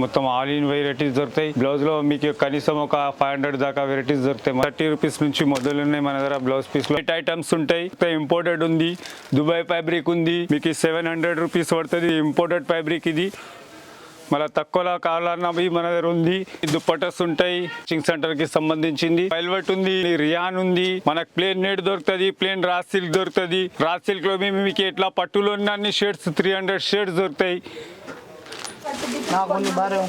మొత్తం all in varieties దొరుకుతాయి. బ్లౌజ్లో మీకు కనీసం ఒక ఫైవ్ హండ్రెడ్ దాకా వెరైటీస్ దొరుకుతాయి. థర్టీ రూపీస్ నుంచి మొదలు ఉన్నాయి మన దగ్గర బ్లౌజ్ పీస్లో. ఐటమ్స్ ఉంటాయి. ఇంపోర్టెడ్ ఉంది. దుబాయ్ ఫ్యాబ్రిక్ ఉంది. మీకు సెవెన్ హండ్రెడ్ రూపీస్ పడుతుంది ఇంపోర్టెడ్ ఫ్యాబ్రిక్ ఇది. మళ్ళీ తక్కువలో కావాలన్నా మన దగ్గర ఉంది. దుప్పటస్ ఉంటాయి. చింగ్ సెంటర్కి సంబంధించింది. వెల్వెట్ ఉంది. రియాన్ ఉంది. మనకు ప్లేన్ నేట్ దొరుకుతుంది. ప్లేన్ రా సిల్క్ దొరుకుతుంది. రా సిల్క్లో మేము మీకు ఎట్లా పట్టులో ఉన్న అన్ని షేడ్స్ త్రీ హండ్రెడ్ షేడ్స్ దొరుకుతాయి. નાખવાનું બારે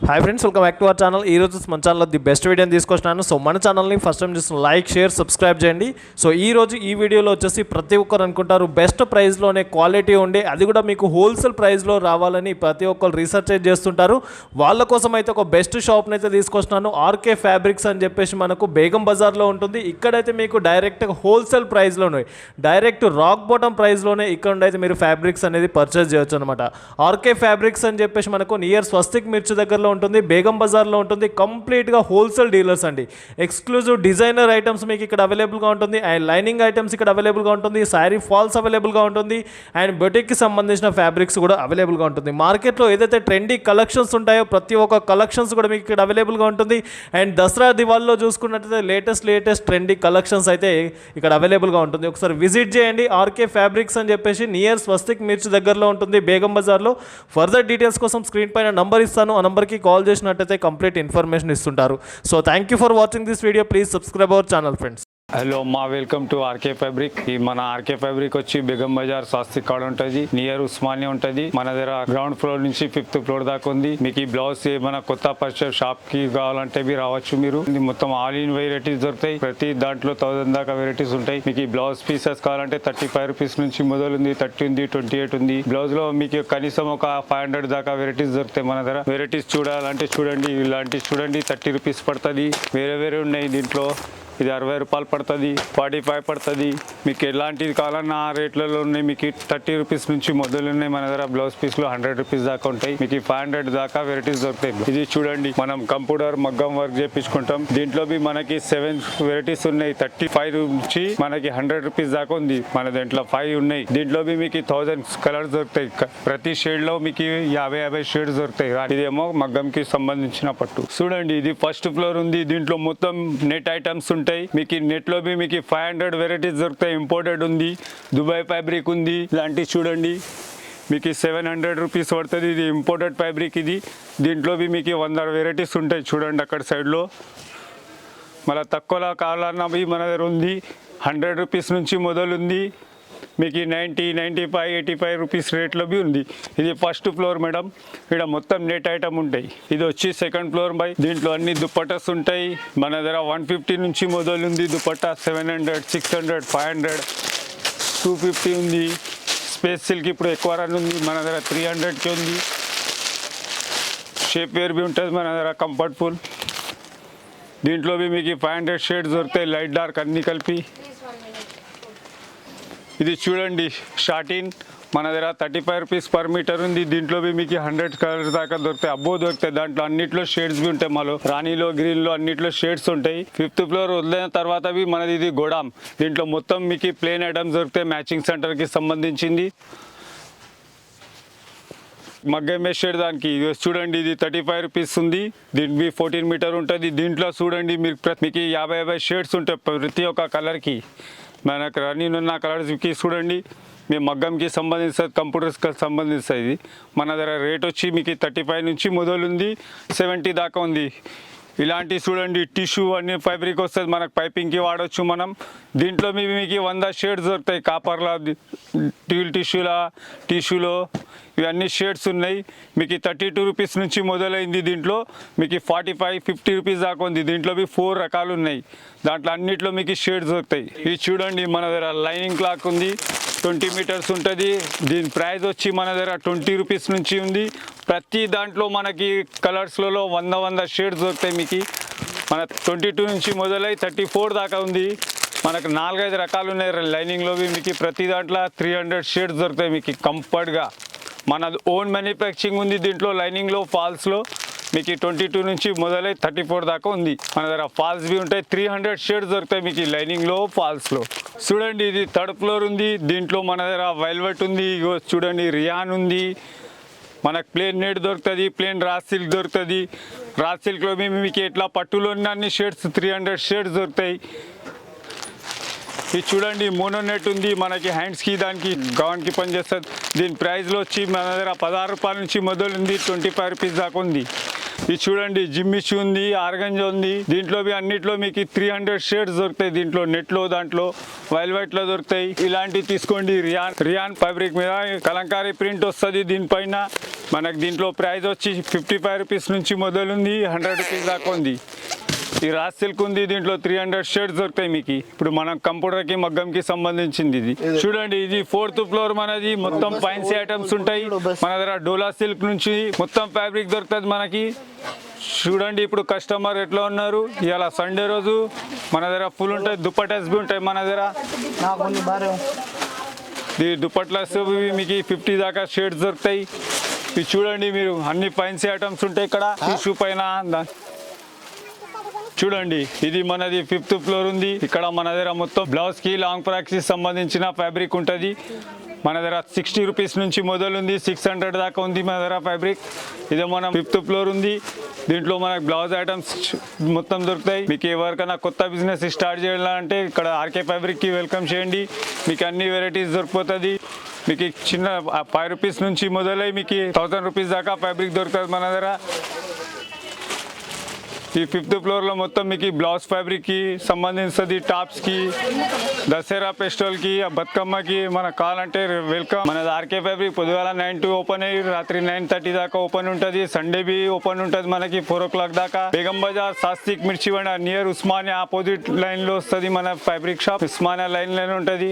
hi friends welcome back to our channel ఈ రోజు మన ఛానల్లో ది బెస్ట్ వీడియోని తీసుకొచ్చినాను సో మన ఛానల్ని ఫస్ట్ టైం చూసిన లైక్ షేర్ సబ్స్క్రైబ్ చేయండి. సో ఈ రోజు ఈ వీడియోలో వచ్చేసి ప్రతి ఒక్కరు అనుకుంటారు బెస్ట్ ప్రైస్లోనే క్వాలిటీ ఉండే. అది కూడా మీకు హోల్సేల్ ప్రైస్లో రావాలని ప్రతి ఒక్కరు రీసెర్చ్ చేస్తుంటారు. వాళ్ళ కోసం అయితే ఒక బెస్ట్ షాప్ని అయితే తీసుకొచ్చినాను ఆర్కే ఫ్యాబ్రిక్స్ అని చెప్పేసి మనకు బేగం బజార్లో ఉంటుంది. ఇక్కడైతే మీకు డైరెక్ట్ హోల్సేల్ ప్రైస్లోనే డైరెక్ట్ రాక్ బాటమ్ ప్రైస్లోనే ఇక్కడ నుండి అయితే మీరు ఫ్యాబ్రిక్స్ అనేది పర్చేస్ చేయొచ్చు అనమాట ఆర్కే ఫ్యాబ్రిక్స్ అని చెప్పేసి మనకు నియర్ స్వస్తిక్ మిర్చి దగ్గర బజార్లో ఉంటుంది బేగం బజార్లో ఉంటుంది కంప్లీట్గా హోల్సేల్ డీలర్స్ అండి. ఎక్స్క్లూజివ్ డిజైనర్ ఐటమ్స్ మీకు ఇక్కడ అవైలబుల్గా ఉంటుంది అండ్ లైనింగ్ ఐటమ్స్ ఇక్కడ అవైలబుల్గా ఉంటుంది శారీ ఫాల్స్ అవైలబుల్గా ఉంటుంది అండ్ బొటిక్కి సంబంధించిన ఫ్యాబ్రిక్స్ కూడా అవైలబుల్గా ఉంటుంది. మార్కెట్లో ఏదైతే ట్రెండీ కలెక్షన్స్ ఉంటాయో ప్రతి ఒక్క కలెక్షన్స్ కూడా మీకు ఇక్కడ అవైలబుల్గా ఉంటుంది. అండ్ దసరా దివాల్లో చూసుకున్నట్లయితే లేటెస్ట్ లేటెస్ట్ ట్రెండీ కలెక్షన్స్ అయితే ఇక్కడ అవైలబుల్గా ఉంటుంది. ఒకసారి విజిట్ చేయండి ఆర్కే ఫ్యాబ్రిక్స్ అని చెప్పేసి నియర్ స్వస్తిక్ మిర్చి దగ్గరలో ఉంటుంది బేగం బజార్లో. ఫర్దర్ డీటెయిల్స్ కోసం స్క్రీన్ పైన నంబర్ ఇస్తాను. ఆ నంబర్కి కాల్ చేసినట్టయితే కంప్లీట్ ఇన్ఫర్మేషన్ ఇస్తుంటారు. So thank you for watching this video please subscribe our channel friends hello మా వెల్కమ్ టు ఆర్కే ఫ్యాబ్రిక్ ఈ మన ఆర్కే ఫ్యాబ్రిక్ వచ్చి బేగం బజార్ స్వాస్తి కాడ ఉంటుంది నియర్ ఉస్మానియా ఉంటుంది. మన దగ్గర గ్రౌండ్ ఫ్లోర్ నుంచి ఫిఫ్త్ ఫ్లోర్ దాకా ఉంది. మీకు ఈ బ్లౌజ్ ఏమైనా కొత్త పరిచయం షాప్కి కావాలంటే మీరు రావచ్చు మీరు. ఇది మొత్తం ఆల్ ఇన్ వెరైటీస్ దొరుకుతాయి. ప్రతి దాంట్లో థౌసండ్ దాకా వెరైటీస్ ఉంటాయి. మీకు ఈ బ్లౌజ్ పీసెస్ కావాలంటే థర్టీ ఫైవ్ రూపీస్ నుంచి మొదలు ఉంది థర్టీ ఉంది ట్వంటీ ఎయిట్ ఉంది. బ్లౌజ్లో మీకు కనీసం ఒక ఫైవ్ హండ్రెడ్ దాకా వెరైటీస్ దొరుకుతాయి మన దగ్గర. వెరైటీస్ చూడాలంటే చూడండి. ఇలాంటివి చూడండి థర్టీ రూపీస్ పడుతుంది. వేరే వేరే ఉన్నాయి దీంట్లో. ఇది అరవై రూపాయలు పడుతుంది ఫార్టీ ఫైవ్ పడుతుంది. మీకు ఎలాంటిది కావాలన్నా ఆ రేట్లలో ఉన్నాయి. మీకు థర్టీ రూపీస్ నుంచి మొదలు ఉన్నాయి. మన దగ్గర బ్లౌజ్ పీస్లు హండ్రెడ్ రూపీస్ దాకా ఉంటాయి. మీకు ఫైవ్ హండ్రెడ్ దాకా వెరైటీస్ దొరుకుతాయి. ఇది చూడండి మనం కంప్యూటర్ మగ్గం వర్క్ చేపించుకుంటాం దీంట్లో బి మనకి సెవెన్ వెరైటీస్ ఉన్నాయి. థర్టీ ఫైవ్ నుంచి మనకి హండ్రెడ్ రూపీస్ దాకా ఉంది. మన దీంట్లో ఫైవ్ ఉన్నాయి. దీంట్లో మీకు థౌసండ్ కలర్స్ దొరుకుతాయి. ప్రతి షేడ్లో మీకు యాభై యాభై షేడ్స్ దొరుకుతాయి. ఇదేమో మగ్గంకి సంబంధించిన పట్టు. చూడండి ఇది ఫస్ట్ ఫ్లోర్ ఉంది. దీంట్లో మొత్తం నెట్ ఐటమ్స్ ఉంటాయి. ఉంటాయి. మీకు నెట్లో మీకు ఫైవ్ హండ్రెడ్ వెరైటీస్ దొరుకుతాయి. ఇంపోర్టెడ్ ఉంది. దుబాయ్ ఫ్యాబ్రిక్ ఉంది. ఇలాంటివి చూడండి. మీకు సెవెన్ హండ్రెడ్ రూపీస్ పడుతుంది. ఇది ఇంపోర్టెడ్ ఫ్యాబ్రిక్ ఇది. దీంట్లో మీకు వంద వెరైటీస్ ఉంటాయి. చూడండి అక్కడ సైడ్లో మళ్ళీ తక్కువలో కావాలన్నా మన దగ్గర ఉంది. హండ్రెడ్ రూపీస్ నుంచి మొదలు మీకు మీకు ninety ninety five eighty five rupees రేట్లో బి ఉంది. ఇది ఫస్ట్ ఫ్లోర్ మేడం. ఇక్కడ మొత్తం నెట్ ఐటమ్ ఉంటాయి. ఇది వచ్చి సెకండ్ ఫ్లోర్ బై. దీంట్లో అన్ని దుప్పటాస్ ఉంటాయి. మన దగ్గర వన్ ఫిఫ్టీ నుంచి మొదలు ఉంది dupatta seven hundred six hundred five hundred. Two fifty ఉంది. స్పేస్ సిల్క్ ఇప్పుడు ఎక్కువ రన్ ఉంది. మన దగ్గర త్రీ హండ్రెడ్కి ఉంది. షేప్ వేర్ బి ఉంటుంది మన దగ్గర కంఫర్ట్ఫుల్ దీంట్లో బి మీకు ఫైవ్ హండ్రెడ్ షేడ్స్ దొరుకుతాయి. లైట్ డార్క్ అన్నీ కలిపి. ఇది చూడండి షార్టిన్ మన దగ్గర thirty five rupees per metre ఉంది. దీంట్లో మీకు హండ్రెడ్ కలర్స్ దాకా దొరుకుతాయి. అబ్బో దొరుకుతాయి. దాంట్లో అన్నిట్లో షేడ్స్ బి ఉంటాయి మాలో. రాణిలో గ్రీన్లో అన్నిట్లో షేడ్స్ ఉంటాయి. ఫిఫ్త్ ఫ్లోర్ వదిలిన తర్వాత మనది ఇది గోడామ్. దీంట్లో మొత్తం మీకు ప్లేన్ ఐటమ్స్ దొరుకుతాయి. మ్యాచింగ్ సెంటర్కి సంబంధించింది. మగ్గం వేసాడు దానికి. ఇది చూడండి ఇది థర్టీ ఫైవ్ రూపీస్ ఉంది. దీనికి ఫోర్టీన్ మీటర్ ఉంటుంది. దీంట్లో చూడండి మీరు మీకు యాభై యాభై షేడ్స్ ఉంటాయి ప్రతి ఒక్క కలర్కి మనకు రన్నింగ్ ఉన్న కలర్స్కి చూడండి. మీ మగ్గంకి సంబంధిస్తుంది కంప్యూటర్స్కి సంబంధిస్తుంది ఇది మన దగ్గర రేట్ వచ్చి మీకు థర్టీ ఫైవ్ నుంచి మొదలు ఉంది సెవెంటీ దాకా ఉంది. ఇలాంటి చూడండి టిష్యూ అన్ని ఫ్యాబ్రిక్ వస్తుంది మనకు పైపింగ్కి వాడవచ్చు మనం. దీంట్లో మీ మీకు వంద షేడ్స్ దొరుకుతాయి కాపర్లా ట్యూల్ టిష్యూలా టిష్యూలో ఇవన్నీ షేడ్స్ ఉన్నాయి. మీకు థర్టీ టూ రూపీస్ నుంచి మొదలైంది దీంట్లో. మీకు ఫార్టీ ఫైవ్ ఫిఫ్టీ రూపీస్ దాకా ఉంది. దీంట్లో మీ ఫోర్ రకాలు ఉన్నాయి. దాంట్లో అన్నిట్లో మీకు షేడ్స్ దొరుకుతాయి. ఇది చూడండి మన దగ్గర లైనింగ్ క్లాక్ ఉంది. ట్వంటీ మీటర్స్ ఉంటుంది. దీని ప్రైస్ వచ్చి మన దగ్గర ట్వంటీ రూపీస్ నుంచి ఉంది. ప్రతి దాంట్లో మనకి కలర్స్లలో వంద వంద షేడ్స్ దొరుకుతాయి మీకు. మన ట్వంటీ టూ నుంచి మొదలై థర్టీ ఫోర్ దాకా ఉంది. మనకు నాలుగైదు రకాలు ఉన్నాయి. లైనింగ్లోవి మీకు ప్రతి దాంట్లో త్రీ హండ్రెడ్ షేడ్స్ దొరుకుతాయి మీకు కంఫర్ట్గా. మన ఓన్ మ్యానుఫ్యాక్చరింగ్ ఉంది దీంట్లో లైనింగ్లో ఫాల్స్లో. మీకు ట్వంటీ టూ నుంచి మొదలై థర్టీ ఫోర్ దాకా ఉంది. మన దగ్గర ఫాల్స్ బి ఉంటాయి. త్రీ హండ్రెడ్ షేడ్స్ దొరుకుతాయి మీకు ఈ లైనింగ్లో ఫాల్స్లో. చూడండి ఇది థర్డ్ ఫ్లోర్ ఉంది. దీంట్లో మన దగ్గర వైల్వెట్ ఉంది. ఇగో చూడండి రియాన్ ఉంది. మనకు ప్లేన్ నెట్ దొరుకుతుంది ప్లేన్ రాజ్ సిల్క్ దొరుకుతుంది. రా సిల్క్లో మేము మీకు ఎట్లా పట్టులో ఉన్న అన్ని త్రీ హండ్రెడ్ షేడ్స్ దొరుకుతాయి. ఇది చూడండి మోనో నెట్ ఉంది మనకి హ్యాండ్స్కి దానికి గౌన్కి పనిచేస్తుంది. దీని ప్రైస్లో వచ్చి మన దగ్గర పదహారు రూపాయల నుంచి మొదలు ఉంది ట్వంటీ ఫైవ్ రూపీస్ దాకా ఉంది. ఇది చూడండి జిమ్ ఇచ్చి ఉంది ఆర్గంజ ఉంది. దీంట్లో అన్నిట్లో మీకు త్రీ హండ్రెడ్ షేడ్స్ దొరుకుతాయి దీంట్లో. నెట్లో దాంట్లో వైల్వైట్లో దొరుకుతాయి. ఇలాంటివి తీసుకోండి. రియాన్ రియాన్ ఫ్యాబ్రిక్ మీద కలంకారీ ప్రింట్ వస్తుంది దీనిపైన. మనకు దీంట్లో ప్రైస్ వచ్చి ఫిఫ్టీ ఫైవ్ రూపీస్ నుంచి మొదలుంది హండ్రెడ్ రూపీస్ దాకా ఉంది. ఈ రాజ్ సిల్క్ ఉంది దీంట్లో త్రీ హండ్రెడ్ షేడ్స్ దొరుకుతాయి మీకు. ఇప్పుడు మనం కంప్యూటర్కి మగ్గం కి సంబంధించింది ఇది. చూడండి ఇది ఫోర్త్ ఫ్లోర్ మనది. మొత్తం ఫైన్సీ ఐటమ్స్ ఉంటాయి. మన దగ్గర డోలా సిల్క్ నుంచి మొత్తం ఫ్యాబ్రిక్ దొరుకుతుంది మనకి. చూడండి ఇప్పుడు కస్టమర్ ఎట్లా ఉన్నారు? ఇలా సండే రోజు మన దగ్గర ఫుల్ ఉంటాయి. దుప్పటాస్ బి ఉంటాయి మన దగ్గర. ఈ దుప్పట్లస్ మీకు ఫిఫ్టీ దాకా షేడ్స్ దొరుకుతాయి. ఇవి చూడండి మీరు అన్ని ఫైన్సీ ఐటమ్స్ ఉంటాయి ఇక్కడ. టిష్యూ పైన చూడండి ఇది మనది ఫిఫ్త్ ఫ్లోర్ ఉంది. ఇక్కడ మన దగ్గర మొత్తం బ్లౌజ్కి లాంగ్ ఫ్రాక్స్ సంబంధించిన ఫ్యాబ్రిక్ ఉంటుంది. మన దగ్గర సిక్స్టీ రూపీస్ నుంచి మొదలు ఉంది సిక్స్ హండ్రెడ్ దాకా ఉంది మన దగ్గర ఫ్యాబ్రిక్ ఇదే మన ఫిఫ్త్ ఫ్లోర్ ఉంది. దీంట్లో మనకు బ్లౌజ్ ఐటమ్స్ మొత్తం దొరుకుతాయి. మీకు ఎవరికైనా కొత్త బిజినెస్ స్టార్ట్ చేయాలంటే ఇక్కడ ఆర్కే ఫ్యాబ్రిక్కి వెల్కమ్ చేయండి. మీకు అన్ని వెరైటీస్ దొరికిపోతుంది. మీకు చిన్న ఫైవ్ రూపీస్ నుంచి మొదలై మీకు థౌసండ్ రూపీస్ దాకా ఫ్యాబ్రిక్ దొరుకుతుంది మన దగ్గర. ఈ ఫిఫ్త్ ఫ్లోర్లో మొత్తం మీకు బ్లౌజ్ ఫ్యాబ్రిక్కి సంబంధించింది టాప్స్కి దసరా ఫెస్టివల్కి బతుకమ్మకి మన కావాలంటే వెల్కమ్ మనది ఆర్కే ఫ్యాబ్రిక్ పొద్దుగాల నైన్ టు ఓపెన్ అయ్యి రాత్రి నైన్ థర్టీ దాకా ఓపెన్ ఉంటుంది. సండే బి ఓపెన్ ఉంటుంది మనకి ఫోర్ ఓ క్లాక్ దాకా. బేగం బజార్ సాస్తిక్ మిర్చి నియర్ ఉస్మానియా ఆపోజిట్ లైన్లో వస్తుంది మన ఫ్యాబ్రిక్ షాప్ ఉస్మానియా లైన్లోనే ఉంటుంది.